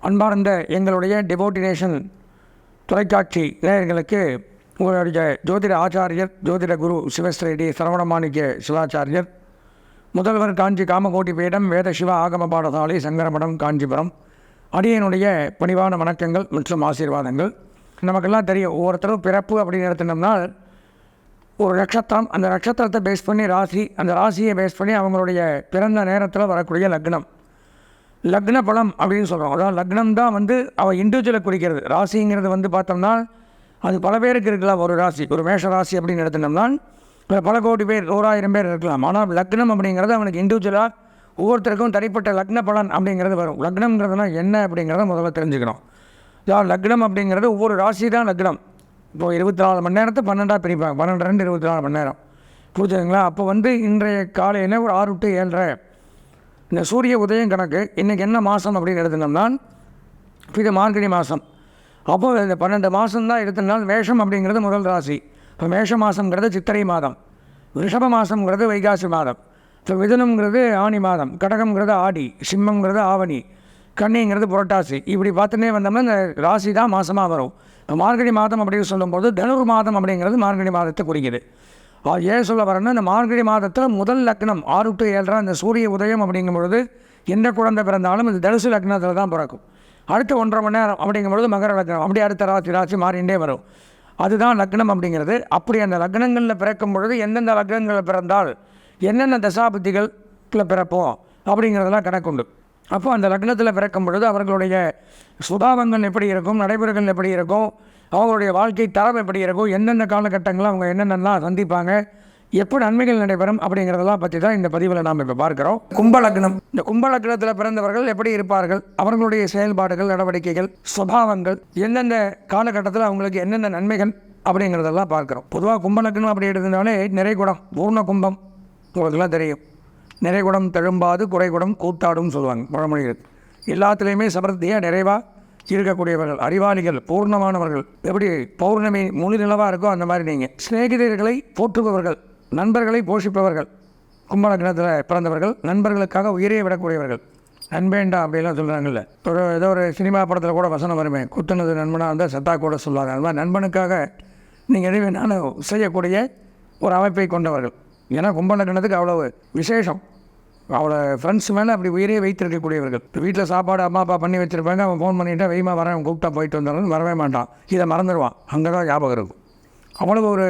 அன்பார்ந்த எங்களுடைய டெவோட்டினேஷன் தொலைக்காட்சி நேயர்களுக்கு உங்களுடைய ஜோதிட ஆச்சாரியர் ஜோதிட குரு சிவஸ்ரீடி சரவணமாணிக்க சிவாச்சாரியர் முதல்வர் காஞ்சி காமகோட்டி பீடம் வேத சிவ ஆகம பாடசாலை சங்கரமடம் காஞ்சிபுரம் அடியனுடைய பணிவான வணக்கங்கள் மற்றும் ஆசீர்வாதங்கள். நமக்கெல்லாம் தெரியும் ஒவ்வொருத்தரும் பிறப்பு அப்படின்னு எடுத்துட்டோம்னா ஒரு நட்சத்திரம் அந்த நட்சத்திரத்தை பேஸ் பண்ணி ராசி அந்த ராசியை பேஸ் பண்ணி அவங்களுடைய பிறந்த நேரத்தில் வரக்கூடிய லக்னம். லக்ன பலம் அப்படின்னு சொல்கிறோம் அதாவது லக்னம் தான் வந்து அவள் இண்டிவிஜுவலை குறிக்கிறது. ராசிங்கிறது வந்து பார்த்தோம்னா அது பல பேருக்கு இருக்கலாம். ஒரு ராசி ஒரு மேஷ ராசி அப்படின்னு எடுத்துட்டோம்னா பல கோடி பேர் ஓராயிரம் பேர் இருக்கலாம். ஆனால் லக்னம் அப்படிங்கிறது அவனுக்கு இண்டிவிஜுவலாக ஒவ்வொருத்தருக்கும் தனிப்பட்ட லக்ன பலன் அப்படிங்கிறது வரும். லக்னம்ங்கிறதுனா என்ன அப்படிங்கிறத முதல்ல தெரிஞ்சுக்கணும். அதாவது லக்னம் அப்படிங்கிறது ஒவ்வொரு ராசி தான் லக்னம். இப்போ இருபத்தி நாலு மணி நேரத்தை பன்னெண்டாக பிரிப்பாங்க. பன்னெண்டு ரெண்டு இருபத்தி நாலு மணி நேரம். புரிஞ்சுதுங்களா? அப்போ வந்து இன்றைய காலையில் ஒரு ஆறு டு ஏழரை. இந்த சூரிய உதயம் கணக்கு இன்றைக்கி என்ன மாதம் அப்படின்னு எடுத்துனோம்னா இது மார்கழி மாதம் அப்போ இந்த பன்னெண்டு மாதம் தான் எடுத்தனால் மேஷம் அப்படிங்கிறது முதல் ராசி. இப்போ மேஷ மாதங்கிறது சித்திரை மாதம். ரிஷப மாதங்கிறது வைகாசி மாதம். இப்போ மிதுனம்ங்கிறது ஆணி மாதம். கடகம்ங்கிறது ஆடி. சிம்மங்கிறது ஆவணி. கன்னிங்கிறது புரட்டாசி. இப்படி பார்த்துட்டே வந்தோம்னா இந்த ராசி தான் மாதமாக வரும். இப்போ மார்கழி மாதம் அப்படின்னு சொல்லும்போது தனுர் மாதம் அப்படிங்கிறது மார்கழி மாதத்தை குறிக்குது. ஏன் சொல்ல வரேன்னா இந்த மார்கழி மாதத்தில் முதல் லக்னம் ஆறு டு ஏழரை அந்த சூரிய உதயம் அப்படிங்கும் பொழுது எந்த குழந்தை பிறந்தாலும் இந்த தனுசு லக்னத்தில் தான் பிறக்கும். அடுத்த ஒன்றரை மணி நேரம் அப்படிங்கும் பொழுது மகர லக்னம் அப்படி அடுத்த ராசி ராசி மாறிண்டே வரும். அதுதான் லக்னம் அப்படிங்கிறது. அப்படி அந்த லக்னங்களில் பிறக்கும் பொழுது எந்தெந்த லக்னங்களில் பிறந்தால் என்னென்ன தசாபுத்திகளில் பிறப்போம் அப்படிங்கிறதெல்லாம் கணக்குண்டு. அப்போ அந்த லக்னத்தில் பிறக்கும் பொழுது அவர்களுடைய சுபாவங்கள் எப்படி இருக்கும் நடைமுறைகள் எப்படி இருக்கும் அவங்களுடைய வாழ்க்கை தரம் எப்படி இருக்கும் எந்தெந்த காலகட்டங்களில் அவங்க என்னென்னலாம் சந்திப்பாங்க எப்படி நன்மைகள் நடைபெறும் அப்படிங்கிறதெல்லாம் பற்றி தான் இந்த பதிவில் நாம் இப்போ பார்க்குறோம். கும்பலக்னம். இந்த கும்பலக்னத்தில் பிறந்தவர்கள் எப்படி இருப்பார்கள் அவர்களுடைய செயல்பாடுகள் நடவடிக்கைகள் சுபாவங்கள் எந்தெந்த காலகட்டத்தில் அவங்களுக்கு என்னென்ன நன்மைகள் அப்படிங்கிறதெல்லாம் பார்க்குறோம். பொதுவாக கும்பலக்னம் அப்படி எடுத்ததுனாலே நிறைகுடம் பூர்ண கும்பம் உங்களுக்குலாம் தெரியும். நிறைகுடம் தெழும்பாது குறைகுடம் கூத்தாடும் சொல்லுவாங்க பழமொழிகள். எல்லாத்துலேயுமே சமர்த்தியாக நிறைவாக இருக்கக்கூடியவர்கள் அறிவாளிகள் பூர்ணமானவர்கள். எப்படி பௌர்ணமி முழு நிலவாக இருக்கோ அந்த மாதிரி நீங்கள் சிநேகிதர்களை போற்றுபவர்கள் நண்பர்களை போஷிப்பவர்கள் கும்பலக்னத்தில் பிறந்தவர்கள் நண்பர்களுக்காக உயிரை விடக்கூடியவர்கள். நண்பேண்டா அப்படிலாம் சொல்கிறாங்கல்ல ஒரு ஏதோ ஒரு சினிமா படத்தில் கூட வசனம் வருமே குத்துனது நண்பனாக இருந்தால் செத்தா கூட சொல்லுவாங்க. அது மாதிரி நண்பனுக்காக நீங்கள் எது நான் செய்யக்கூடிய ஒரு அமைப்பை கொண்டவர்கள். ஏன்னா கும்பலக்னத்துக்கு அவ்வளோ விசேஷம். அவளை ஃப்ரெண்ட்ஸ் மேலே அப்படி உயிரே வைத்திருக்கக்கூடியவர்கள். இப்போ வீட்டில் சாப்பாடு அம்மா அப்பா பண்ணி வச்சுருப்பாங்க. அவன் ஃபோன் பண்ணிவிட்டு வெய்மா வரேன். கூப்பிட்டா போயிட்டு வந்தாலும் வரவே மாட்டான். இதை மறந்துடுவான் அங்கே தான் ஞாபகம் இருக்கும் அவ்வளவு ஒரு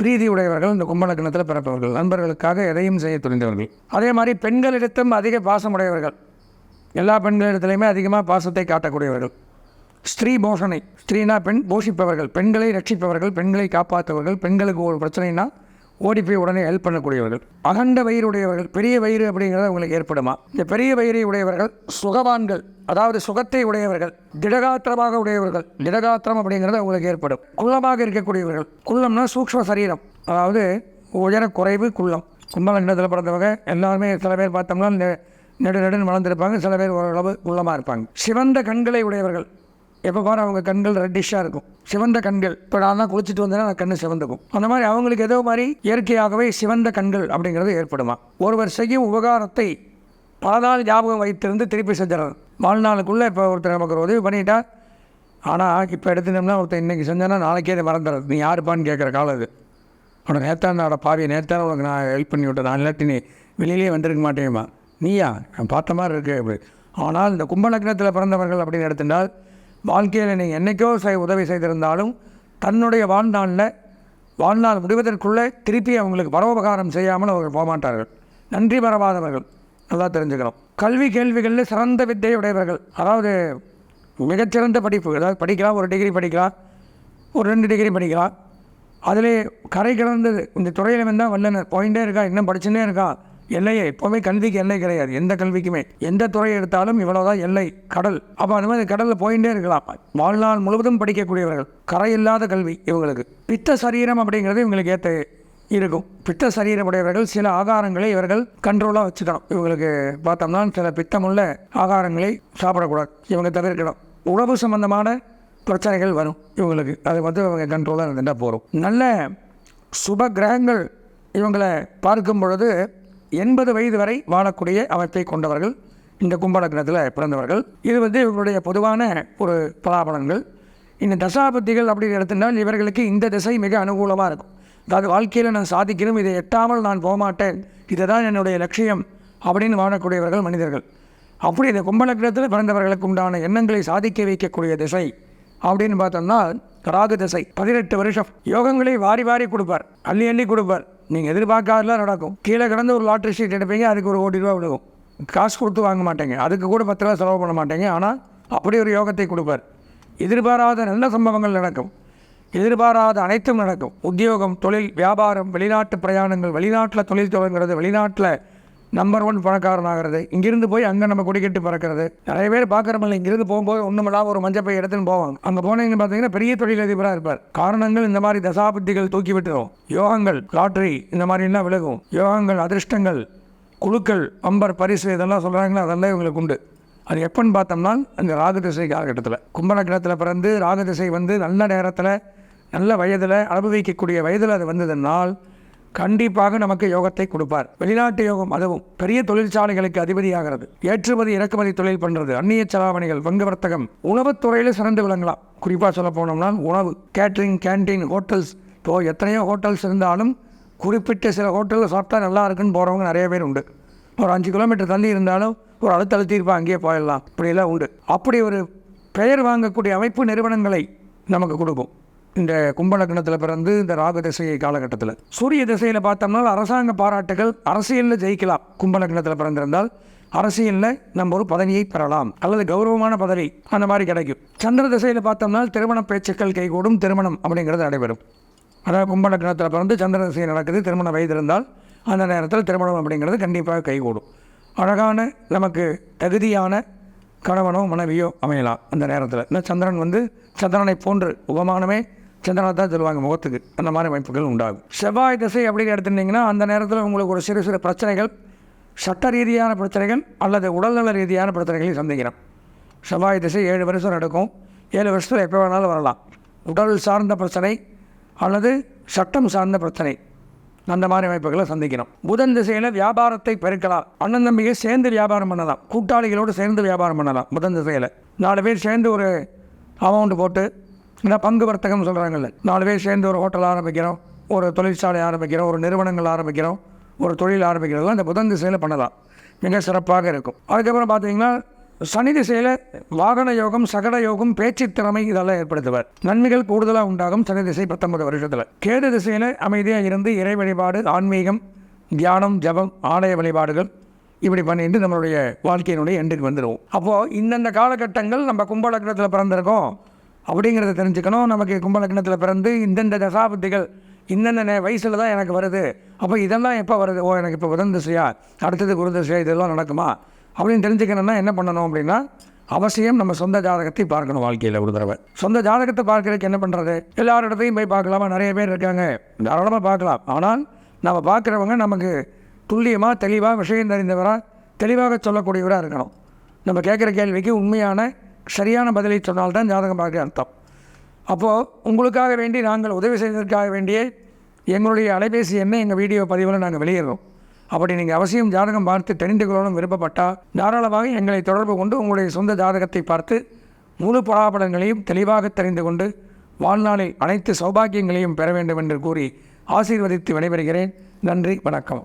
பிரீதி உடையவர்கள் இந்த கும்பலக்கணத்தில் பிறப்பவர்கள். நண்பர்களுக்காக எதையும் செய்ய துணிந்தவர்கள். அதே மாதிரி பெண்களிடத்தும் அதிக பாசம் உடையவர்கள். எல்லா பெண்களிடத்துலையுமே அதிகமாக பாசத்தை காட்டக்கூடியவர்கள். ஸ்திரீ போஷனை ஸ்திரீனா பெண் போஷிப்பவர்கள். பெண்களை ரட்சிப்பவர்கள் பெண்களை காப்பாற்றுவர்கள் பெண்களுக்கு ஒரு பிரச்சனைனா ஓடி போய் உடனே ஹெல்ப் பண்ணக்கூடியவர்கள். அகண்ட வயிறு உடையவர்கள் பெரிய வயிறு அப்படிங்கிறது அவங்களுக்கு ஏற்படுமா? இந்த பெரிய வயிறை உடையவர்கள் சுகவான்கள் அதாவது சுகத்தை உடையவர்கள் திடகாத்திரமாக உடையவர்கள் திடகாத்திரம் அப்படிங்கிறது அவங்களுக்கு ஏற்படும். குள்ளமாக இருக்கக்கூடியவர்கள் குள்ளம்னா சூக்ஷ்ம சரீரம் அதாவது உயர குறைவு குள்ளம். கும்பலண்டத்தில் பிறந்தவங்க எல்லாருமே சில பேர் பார்த்தோம்னா நெ- நெடு நெடுன்னு வளர்ந்துருப்பாங்க சில பேர் ஓரளவு குள்ளமாக இருப்பாங்க. சிவந்த கண்களை உடையவர்கள் எப்போ பாரு அவங்க கண்கள் ரெட்டிஷாக இருக்கும். சிவந்த கண்கள். இப்போ நான் தான் குளிச்சுட்டு வந்தேன்னா நான் கண்ணு சிவந்துக்கும். அந்த மாதிரி அவங்களுக்கு ஏதோ மாதிரி இயற்கையாகவே சிவந்த கண்கள் அப்படிங்கிறது ஏற்படுமா? ஒருவர் செய்யும் உபகாரத்தை பல நாள் ஞாபகம் வைத்திருந்து திருப்பி செஞ்சிடறது. வாழ்நாளுக்குள்ளே இப்போ ஒருத்தர் நமக்கு ஒரு உதவி பண்ணிட்டா ஆனால் இப்போ எடுத்துட்டோம்னா ஒருத்தர் இன்றைக்கி செஞ்சானா நாளைக்கே அதை மறந்துடுறது. நீ யாருப்பான்னு கேட்குற காலம் இது உனக்கு நேத்தானோட பாவியை நேத்தான உனக்கு நான் ஹெல்ப் பண்ணி விட்டேன். நான் இல்லாட்டி நீ வெளியிலேயே வந்திருக்க மாட்டேங்குமா நீயா? நான் பார்த்த மாதிரி இருக்கு. அப்படி ஆனால் இந்த கும்பலக்னத்தில் பிறந்தவர்கள் அப்படின்னு எடுத்துட்டால் வாழ்க்கையில் என்னை என்றைக்கோ செய் உதவி செய்திருந்தாலும் தன்னுடைய வாழ்நாளில் வாழ்நாள் முடிவதற்குள்ளே திருப்பி அவங்களுக்கு பரோபகாரம் செய்யாமல் அவர்கள் போகமாட்டார்கள். நன்றி மறவாதவர்கள். நல்லா தெரிஞ்சுக்கிறோம். கல்வி கேள்விகளில் சிறந்த வித்தை உடையவர்கள். அதாவது மிகச்சிறந்த படிப்பு அதாவது படிக்கலாம் ஒரு டிகிரி படிக்கலாம் ஒரு ரெண்டு டிகிரி படிக்கலாம். அதிலே கரை கலந்தது இந்த துறையில் வந்தால் வல்லனர். போயிட்டே இருக்கா இன்னும் படிச்சுட்டே இருக்கா. எல்லையே எப்போவுமே கல்விக்கு எல்லை கிடையாது. எந்த கல்விக்குமே. எந்த துறையை எடுத்தாலும் இவ்வளோதான் எல்லை. கடல். அப்போ அந்த மாதிரி கடலில் போயிட்டே இருக்கலாம். வாழ்நாள் முழுவதும் படிக்கக்கூடியவர்கள். கரை இல்லாத கல்வி இவங்களுக்கு. பித்த சரீரம் அப்படிங்கிறது இவங்களுக்கு ஏற்ற இருக்கும். பித்த சரீரமுடையவர்கள் சில ஆகாரங்களை இவர்கள் கண்ட்ரோலாக வச்சுக்கணும். இவங்களுக்கு பார்த்தோம்னா சில பித்தமுள்ள ஆகாரங்களை சாப்பிடக்கூடாது. இவங்க தவிர்க்கணும். உணவு சம்பந்தமான பிரச்சனைகள் வரும் இவங்களுக்கு. அது வந்து இவங்க கண்ட்ரோலாக இருந்துட்டால் போகிறோம் நல்ல சுப கிரகங்கள் இவங்களை பார்க்கும் பொழுது எண்பது வயது வரை வாழக்கூடிய அமைப்பை கொண்டவர்கள் இந்த கும்பலக்னத்தில் பிறந்தவர்கள். இது வந்து இவர்களுடைய பொதுவான ஒரு பலாபலன்கள் இந்த தசாபத்திகள் அப்படின்னு எடுத்திருந்தால் இவர்களுக்கு இந்த திசை மிக அனுகூலமாக இருக்கும். அதாவது வாழ்க்கையில் நான் சாதிக்கணும் இதை எட்டாமல் நான் போகமாட்டேன். இதுதான் என்னுடைய லட்சியம் அப்படின்னு வாழக்கூடியவர்கள் மனிதர்கள். அப்படி இந்த கும்பலக்கிரத்தில் பிறந்தவர்களுக்கு உண்டான எண்ணங்களை சாதிக்க வைக்கக்கூடிய திசை அப்படின்னு பார்த்தோம்னா ராகு திசை பதினெட்டு வருஷம். யோகங்களை வாரி வாரி கொடுப்பார் அள்ளி அள்ளி கொடுப்பார். நீங்கள் எதிர்பார்க்காதலாம் நடக்கும். கீழே கிடந்து ஒரு லாட்ரி ஷீட் எடுப்பீங்க அதுக்கு ஒரு கோடி ரூபா விழுகும். காசு கொடுத்து வாங்க மாட்டேங்க. அதுக்கு கூட பத்து ரூபா செலவு பண்ண மாட்டேங்க. ஆனால் அப்படி ஒரு யோகத்தை கொடுப்பார். எதிர்பாராத நல்ல சம்பவங்கள் நடக்கும். எதிர்பாராத அனைத்தும் நடக்கும். உத்தியோகம் தொழில் வியாபாரம் வெளிநாட்டு பிரயாணங்கள் வெளிநாட்டில் தொழில் தொடங்குறது வெளிநாட்டில் நம்பர் ஒன் பணக்காரனாகிறது. இங்கிருந்து போய் அங்கே நம்ம குடிக்கட்டு பறக்கிறது. நிறைய பேர் பார்க்குறமில்ல. இங்கிருந்து போகும்போது ஒன்றுமில்லாம ஒரு மஞ்சள் பை எடுத்துன்னு போவாங்க. அங்கே போனீங்கன்னு பார்த்தீங்கன்னா பெரிய தொழிலதிபராக இருப்பார். காரணங்கள் இந்த மாதிரி தசாபுத்திகள் தூக்கி விட்டுரும். யோகங்கள் லாட்ரி இந்த மாதிரிலாம் விலகும். யோகங்கள் அதிர்ஷ்டங்கள் குழுக்கள் அம்பர் பரிசு இதெல்லாம் சொல்கிறாங்களோ அதெல்லாம் இவங்களுக்கு உண்டு. அது எப்போன்னு பார்த்தோம்னா அந்த ராகு திசை காலகட்டத்தில். கும்பலக்கிரத்தில் பிறந்து ராகு திசை வந்து நல்ல நேரத்தில் நல்ல வயதில் அனுபவிக்கக்கூடிய வயதில் அது வந்ததுனால் கண்டிப்பாக நமக்கு யோகத்தை கொடுப்பார். வெளிநாட்டு யோகம் அதுவும் பெரிய தொழிற்சாலைகளுக்கு அதிபதியாகிறது. ஏற்றுமதி இறக்குமதி தொழில் பண்ணுறது அந்நிய செலாவணிகள் வங்கு வர்த்தகம் உணவுத்துறையில் சிறந்து விளங்கலாம். குறிப்பாக சொல்ல போனோம்னா உணவு கேட்ரிங் கேன்டீன் ஹோட்டல்ஸ் இப்போது எத்தனையோ ஹோட்டல்ஸ் இருந்தாலும் குறிப்பிட்ட சில ஹோட்டலில் சாப்பிட்டா நல்லா இருக்குன்னு போகிறவங்க நிறைய பேர் உண்டு. ஒரு அஞ்சு கிலோமீட்டர் தள்ளி இருந்தாலும் ஒரு அழுத்த அழுத்திருப்பா அங்கேயே போயிடலாம். இப்படியெல்லாம் உண்டு. அப்படி ஒரு பெயர் வாங்கக்கூடிய அமைப்பு நிறுவனங்களை நமக்கு கொடுக்கும் இந்த கும்பலக்கணத்தில் பிறந்து இந்த ராகு திசை காலகட்டத்தில். சூரிய திசையில் பார்த்தோம்னா அரசாங்க பாராட்டுகள் அரசியலில் ஜெயிக்கலாம். கும்பலக்கணத்தில் பிறந்திருந்தால் அரசியலில் நம்ம ஒரு பதவியை பெறலாம். அல்லது கௌரவமான பதவி அந்த மாதிரி கிடைக்கும். சந்திர திசையில் பார்த்தோம்னா திருமண பேச்சுக்கள் கைகூடும் திருமணம் அப்படிங்கிறது நடைபெறும். அதாவது கும்பலக்கணத்தில் பிறந்து சந்திர திசை நடக்குது திருமண வயது இருந்தால் அந்த நேரத்தில் திருமணம் அப்படிங்கிறது கண்டிப்பாக கைகூடும். அழகான நமக்கு தகுதியான கணவனோ மனைவியோ அமையலாம் அந்த நேரத்தில். இந்த சந்திரன் வந்து சந்திரனை போன்று உபமானமே சந்திரனை தான் சொல்லுவாங்க முகத்துக்கு. அந்த மாதிரி அமைப்புகள் உண்டாகும். செவ்வாய் திசை அப்படின்னு எடுத்துட்டிங்கன்னா அந்த நேரத்தில் உங்களுக்கு ஒரு சிறு சிறு பிரச்சனைகள் சட்ட ரீதியான பிரச்சனைகள் அல்லது உடல்நல ரீதியான பிரச்சனைகளை சந்திக்கிறோம் செவ்வாய் திசை ஏழு வருஷம் நடக்கும். ஏழு வருஷத்தில் எப்போ வேணாலும் வரலாம். உடல் சார்ந்த பிரச்சனை அல்லது சட்டம் சார்ந்த பிரச்சனை. அந்த மாதிரி அமைப்புகளை சந்திக்கணும். புதன் திசையில் வியாபாரத்தை பெருக்கலாம். அண்ணன் தம்பியை சேர்ந்து வியாபாரம் பண்ணலாம். கூட்டாளிகளோடு சேர்ந்து வியாபாரம் பண்ணலாம் புதன் திசையில். நாலு பேர் சேர்ந்து ஒரு அமௌண்ட் போட்டு இந்த பங்கு வர்த்தகம் சொல்கிறாங்கல்ல நாலு பேர் சேர்ந்து ஒரு ஹோட்டல் ஆரம்பிக்கிறோம் ஒரு தொழிற்சாலை ஆரம்பிக்கிறோம் ஒரு நிறுவனங்கள் ஆரம்பிக்கிறோம் ஒரு தொழில் ஆரம்பிக்கிறதெல்லாம் இந்த புதன் திசையில் பண்ணலாம். மிக சிறப்பாக இருக்கும். அதுக்கப்புறம் பார்த்தீங்கன்னா சனி திசையில் வாகன யோகம் சகட யோகம் பேச்சு திறமை இதெல்லாம் ஏற்படுத்துவார். நன்மைகள் கூடுதலாக உண்டாகும் சனி திசை பத்தொன்பது வருஷத்தில். கேது திசையில் அமைதியாக இருந்து இறை வழிபாடு ஆன்மீகம் தியானம் ஜபம் ஆலய வழிபாடுகள் இப்படி பண்ணிட்டு நம்மளுடைய வாழ்க்கையினுடைய எண்டுக்கு வந்துடுவோம் அப்போது இந்தந்த காலகட்டங்கள் நம்ம கும்பலக்கணத்தில் பிறந்திருக்கோம். அப்படிங்கிறத தெரிஞ்சுக்கணும். நமக்கு கும்பலக்கணத்தில் பிறந்து இந்தந்த தசாபுத்திகள் இந்தந்த நே வயசில் தான் எனக்கு வருது. அப்போ இதெல்லாம் எப்போ வருது? ஓ எனக்கு இப்போ புதன் திசையா? அடுத்தது குரு திசையா? இதெல்லாம் நடக்குமா? அப்படின்னு தெரிஞ்சுக்கணும்னா என்ன பண்ணணும் அப்படின்னா அவசியம் நம்ம சொந்த ஜாதகத்தை பார்க்கணும் வாழ்க்கையில் ஒரு தடவை. சொந்த ஜாதகத்தை பார்க்கறதுக்கு என்ன பண்ணுறது எல்லாரிடத்தையும் போய் பார்க்கலாமா? நிறைய பேர் இருக்காங்க. தாராளமாக பார்க்கலாம். ஆனால் நம்ம பார்க்குறவங்க நமக்கு துல்லியமாக தெளிவாக விஷயம் தெரிந்தவராக தெளிவாக சொல்லக்கூடியவராக இருக்கணும். நம்ம கேட்குற கேள்விக்கு உண்மையான சரியான பதிலை சொன்னால்தான் ஜாதகம் பார்க்க அர்த்தம். அப்போது உங்களுக்காக வேண்டி நாங்கள் உதவி செய்வதற்காக வேண்டிய எங்களுடைய அலைபேசி எண்ணை எங்கள் வீடியோ பதிவில் நாங்கள் வெளியிடுறோம். அப்படி நீங்கள் அவசியம் ஜாதகம் பார்த்து தெரிந்து கொள்ளணும் விருப்பப்பட்டால் தாராளமாக எங்களை தொடர்பு கொண்டு உங்களுடைய சொந்த ஜாதகத்தை பார்த்து முழு பலாபலங்களையும் தெளிவாக தெரிந்து கொண்டு வாழ்நாளில் அனைத்து சௌபாக்கியங்களையும் பெற வேண்டும் என்று கூறி ஆசீர்வதித்து விடைபெறுகிறேன். நன்றி வணக்கம்.